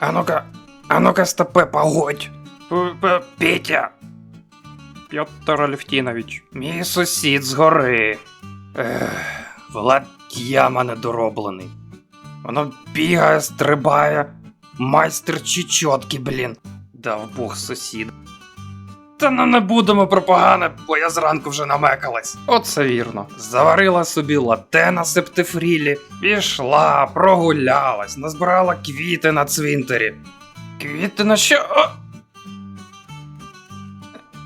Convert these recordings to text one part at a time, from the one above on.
А ну-ка, а ну-ка, стопе, погодь. Петя. Петр Алевтінович. Мій сусід з гори. Ех, Влад яма недороблений. Воно бігає, стрибає. Майстер чечотки, блін. Дав Бог сусід. Та ну не будемо про погане, бо я зранку вже намекалась. Оце вірно. Заварила собі лате на септифрілі, пішла, прогулялась, назбирала квіти на цвинтарі. Квіти на що? О!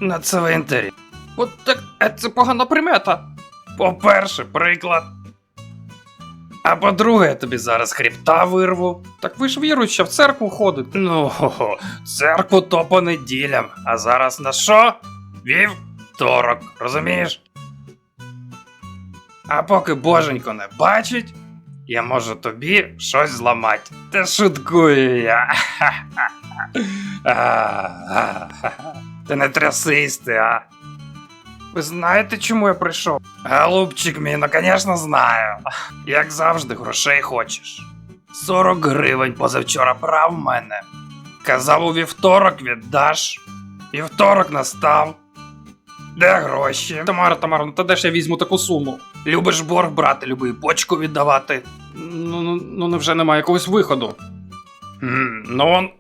На цвинтарі. От так е, це погана примета. По-перше, приклад. А по-друге, я тобі зараз хребта вирву. Так ви ж віруюча в церкву ходите. Ну, церкву то по неділям. А зараз на що? Вівторок, розумієш? А поки боженько не бачить, я можу тобі щось зламати. Та шуткую я. Ти не трясись ти, а. Ви знаєте, чому я прийшов? Голубчик мій, ну звісно, знаю. Як завжди, грошей хочеш. 40 гривень позавчора брав мене. Казав у вівторок віддаш. Вівторок настав. Де гроші? Тамара, Тамара, ну та де ж я візьму таку суму? Любиш борг брати, люби і почку віддавати. Ну, ну, ну невже немає якогось виходу. М, ну он.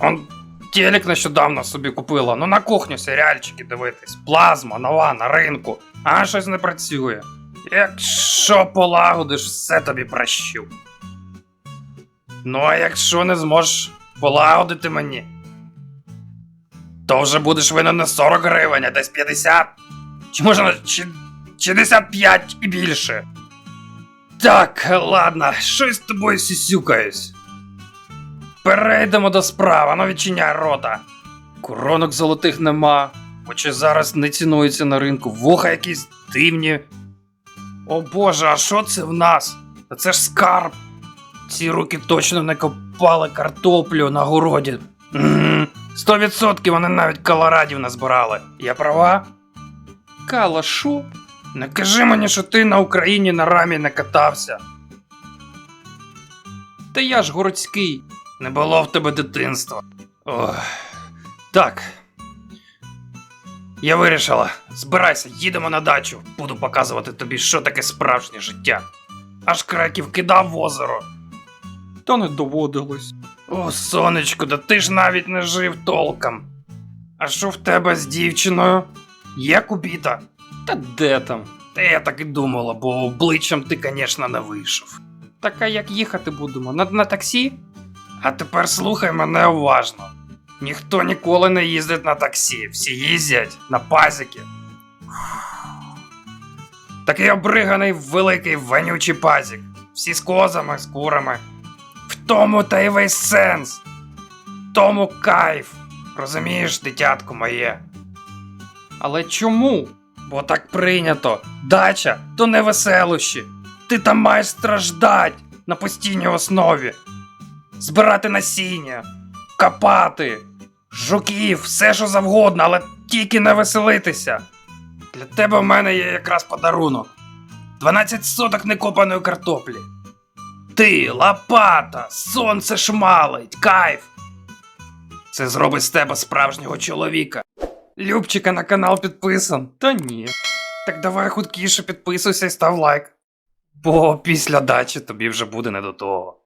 Он телек нещодавно собі купила. Ну на кухню серіальчики дивитись. Плазма, нова на ринку. А щось не працює. Якщо полагодиш, все тобі прощу. Ну, а якщо не зможеш полагодити мені, то вже будеш винен не 40 гривень, а десь 50. Чи може чи, 65 і більше. Так, ладно, щось з тобою сісюкаюсь. Перейдемо до справи, ну відчиняй рота. Коронок золотих нема, очі зараз не цінуються на ринку, вуха якісь дивні. О боже, а що це в нас? Та це ж скарб. Ці руки точно не копали картоплю на городі. Сто відсотків вони навіть колорадів назбирали. Я права? Кала, шо? Не кажи мені, що ти на Україні на рамі не катався. Та я ж городський. Не було в тебе дитинства. Ох. Так. Я вирішила. Збирайся, їдемо на дачу. Буду показувати тобі, що таке справжнє життя. Аж краків кидав в озеро. Та не доводилось. О, сонечко, да ти ж навіть не жив толком. А що в тебе з дівчиною? Є кубіта? Та де там? Та я так і думала, бо обличчям ти, звісно, не вийшов. Так а як їхати будемо? На, на таксі? А тепер слухай мене уважно. Ніхто ніколи не їздить на таксі, всі їздять на пазики. Такий обриганий великий вонючий пазик. Всі з козами, з курами. В тому та й весь сенс. В тому кайф. Розумієш, дитятко моє. Але чому? Бо так прийнято. Дача то не веселощі. Ти там маєш страждать на постійній основі. Збирати насіння, копати, жуків, все що завгодно, але тільки не веселитися. Для тебе в мене є якраз подарунок. 12 соток некопаної картоплі. Ти, лопата, сонце шмалить, кайф. Це зробить з тебе справжнього чоловіка. Любчика на канал підписан. Та ні. Так давай худкіше підписуйся і став лайк. Бо після дачі тобі вже буде не до того.